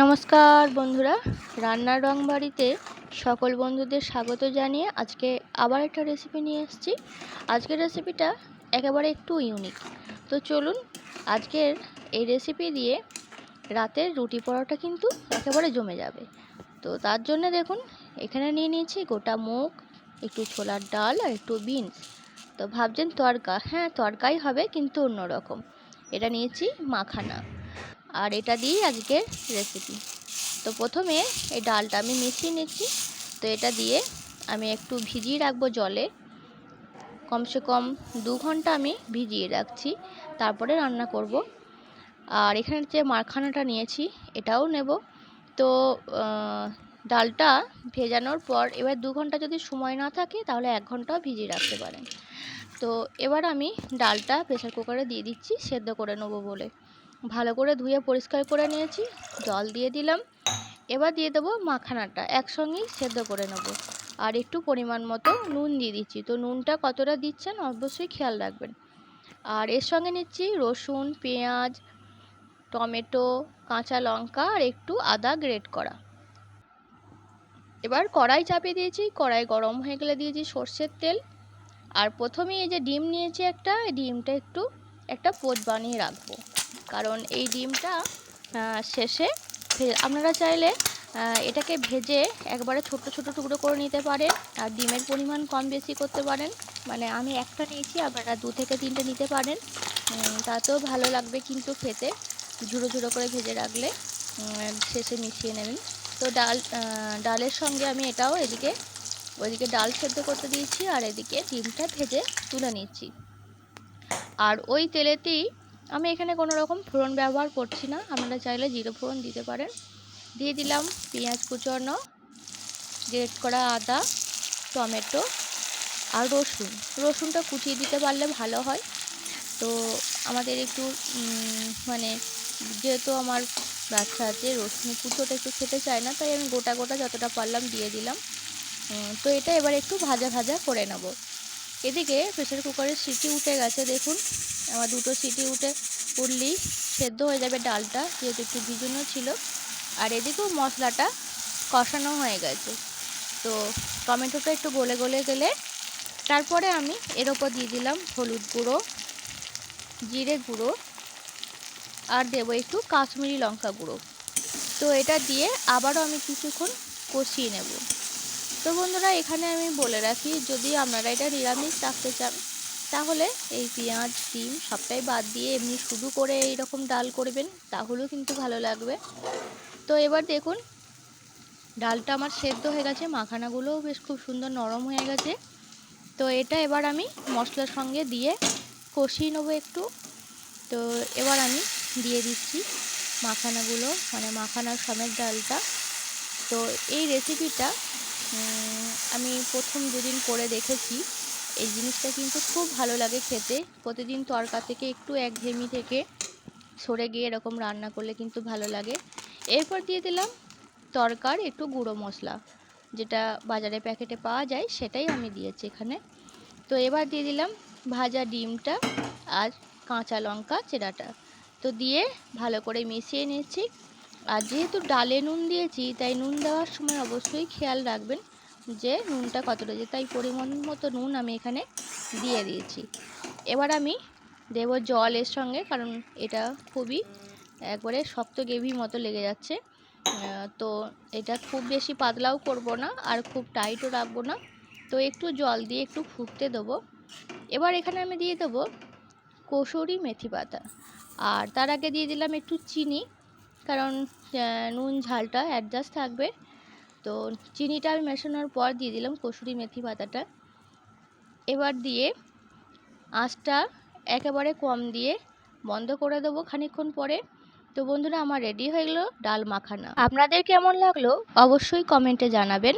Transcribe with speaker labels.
Speaker 1: নমস্কার বন্ধুরা, রান্নার রং বাড়িতে সকল বন্ধুদের স্বাগত জানিয়ে আজকে আবার একটা রেসিপি নিয়ে এসেছি। আজকের রেসিপিটা একেবারে একটু ইউনিক তো চলুন, আজকের এই রেসিপি দিয়ে রাতের রুটি পরোটা কিন্তু একেবারে জমে যাবে। তো তার জন্য দেখুন, এখানে নিয়ে নিয়েছি গোটা মুগ, একটু ছোলার ডাল আর একটু বিনস তো ভাবছেন তরকা হ্যাঁ তরকাই হবে কিন্তু অন্যরকম। এটা নিয়েছি মাখানা। আর এটা দিয়েই আজকের রেসিপি তো প্রথমে এই ডালটা আমি মিশিয়ে নিচ্ছি। তো এটা দিয়ে আমি একটু ভিজিয়ে রাখব জলে। কমসে কম দু ঘণ্টা আমি ভিজিয়ে রাখছি। তারপরে রান্না করব। আর এখানে যে মারখানাটা নিয়েছি, এটাও নেব। তো ডালটা ভেজানোর পর এবার দু ঘণ্টা যদি সময় না থাকে, তাহলে এক ঘন্টাও ভিজিয়ে রাখতে পারেন। তো এবার আমি ডালটা প্রেসার কুকারে দিয়ে দিচ্ছি, সেদ্ধ করে নেব বলে। ভালো করে ধুয়ে পরিষ্কার করে নিয়েছি, জল দিয়ে দিলাম। এবার দিয়ে দেবো মাখানাটা, একসঙ্গেই সেদ্ধ করে নেব। আর একটু পরিমাণ মতো নুন দিয়ে দিচ্ছি। তো নুনটা কতটা দিচ্ছেন অবশ্যই খেয়াল রাখবেন। আর এর সঙ্গে নিচ্ছি রসুন, পেঁয়াজ, টমেটো, কাঁচা লঙ্কা আর একটু আদা গ্রেট করা। এবার কড়াই চাপিয়ে দিয়েছি, কড়াই গরম হয়ে গেলে দিয়েছি সর্ষের তেল। আর প্রথমেই এই যে ডিম নিয়েছি একটা ডিমটা একটু একটা পোচ বানিয়ে রাখব। কারণ এই ডিমটা শেষে আপনারা চাইলে এটাকে ভেজে একবারে ছোট ছোট টুকরো করে নিতে পারেন আর ডিমের পরিমাণ কম বেশি করতে পারেন। মানে আমি একটা নিয়েছি, আপনারা দু থেকে তিনটে নিতে পারেন। তাতেও ভালো লাগবে কিন্তু খেতে ঝুড়ো ঝুড়ো করে ভেজে রাখলে। শেষে মিশিয়ে নেবেন। তো ডাল ডালের সঙ্গে আমি এটাও এদিকে, ওইদিকে ডাল সেদ্ধ করতে দিয়েছি আর এদিকে ডিমটা ভেজে তুলে নিচ্ছি। আর ওই তেলেতেই আমি এখানে কোনো রকম ফোড়ন ব্যবহার করছি না। আপনারা চাইলে জিরো ফোড়ন দিতে পারেন। দিয়ে দিলাম পেঁয়াজ কুচনো, গ্রেট করা আদা, টমেটো আর রসুন। রসুনটা কুচিয়ে দিতে পারলে ভালো হয়। তো আমাদের একটু মানে যেহেতু আমার বাচ্চা আছে, রসুন কুচোটা একটু খেতে চায় না, তাই আমি গোটা গোটা যতটা পারলাম দিয়ে দিলাম। তো এটা এবার একটু ভাজা ভাজা করে নেব। এদিকে প্রেসার কুকারের সিটি উঠে গেছে, দেখুন। আমার দুটো সিটি উঠে উঠলেই সেদ্ধ হয়ে যাবে ডালটা, যেহেতু একটু ভিজুনো ছিল। আর এদিকেও মশলাটা কষানো হয়ে গেছে। তো টমেটোটা একটু গলে গলে গেলে তারপরে আমি এর ওপর দিয়ে দিলাম হলুদ গুঁড়ো, জিরে গুঁড়ো, আর দেবো একটু কাশ্মীরি লঙ্কা গুঁড়ো। তো এটা দিয়ে আবারও আমি কিছুক্ষণ কষিয়ে নেব। তো বন্ধুরা, এখানে আমি বলে রাখি, যদি আপনারা এটা নিরামিষ রাখতে চান তাহলে এই পেঁয়াজ, ডিম সবটাই বাদ দিয়ে এমনি শুধু করে এইরকম ডাল করবেন তাহলেও কিন্তু ভালো লাগবে। তো এবার দেখুন, ডালটা আমার সেদ্ধ হয়ে গেছে, মাখানাগুলোও বেশ খুব সুন্দর নরম হয়ে গেছে। তো এটা এবার আমি মশলার সঙ্গে দিয়ে কষিয়ে নেব একটু। তো এবার আমি দিয়ে দিচ্ছি মাখানাগুলো মানে মাখানার সমেত ডালটা। তো এই রেসিপিটা আমি প্রথম দুদিন করে দেখেছি এই জিনিসটা কিন্তু খুব ভালো লাগে খেতে। প্রতিদিন তরকা থেকে একটু একঘেয়েমি থেকে সরে গিয়ে এরকম রান্না করলে কিন্তু ভালো লাগে। এরপর দিয়ে দিলাম তরকার একটু গুঁড়ো মশলা। যেটা বাজারে প্যাকেটে পাওয়া যায় সেটাই আমি দিয়েছি এখানে। তো এবার দিয়ে দিলাম ভাজা ডিমটা আর কাঁচা লঙ্কা চেরাটা। তো দিয়ে ভালো করে মিশিয়ে নিয়েছি। আর যেহেতু ডালে নুন দিয়েছি, তাই নুন দেওয়ার সময় অবশ্যই খেয়াল রাখবেন। যে নুনটা কতটা যে তাই পরিমাণ মতো নুন আমি এখানে দিয়ে দিয়েছি। এবার আমি দেব জল এর সঙ্গে, কারণ এটা খুবই একবারে শক্ত গ্রেভির মতো লেগে যাচ্ছে। তো এটা খুব বেশি পাতলাও করব না আর খুব টাইটও রাখব না। তো একটু জল দিয়ে একটু ফুটতে দেবো। এবার এখানে আমি দিয়ে দেবো কসুরি মেথি পাতা। আর তার আগে দিয়ে দিলাম একটু চিনি, কারণ নুন ঝালটা অ্যাডজাস্ট থাকবে। তো চিনিটা আমি মেশানোর পর দিয়ে দিলাম কসুরি মেথি পাতাটা। এবার দিয়ে আঁচটা একেবারে কম দিয়ে বন্ধ করে দেবো খানিক্ষণ পরে। তো বন্ধুরা, আমার রেডি হয়ে গেলো ডাল মাখানা। আপনাদের কেমন লাগল অবশ্যই কমেন্টে জানাবেন।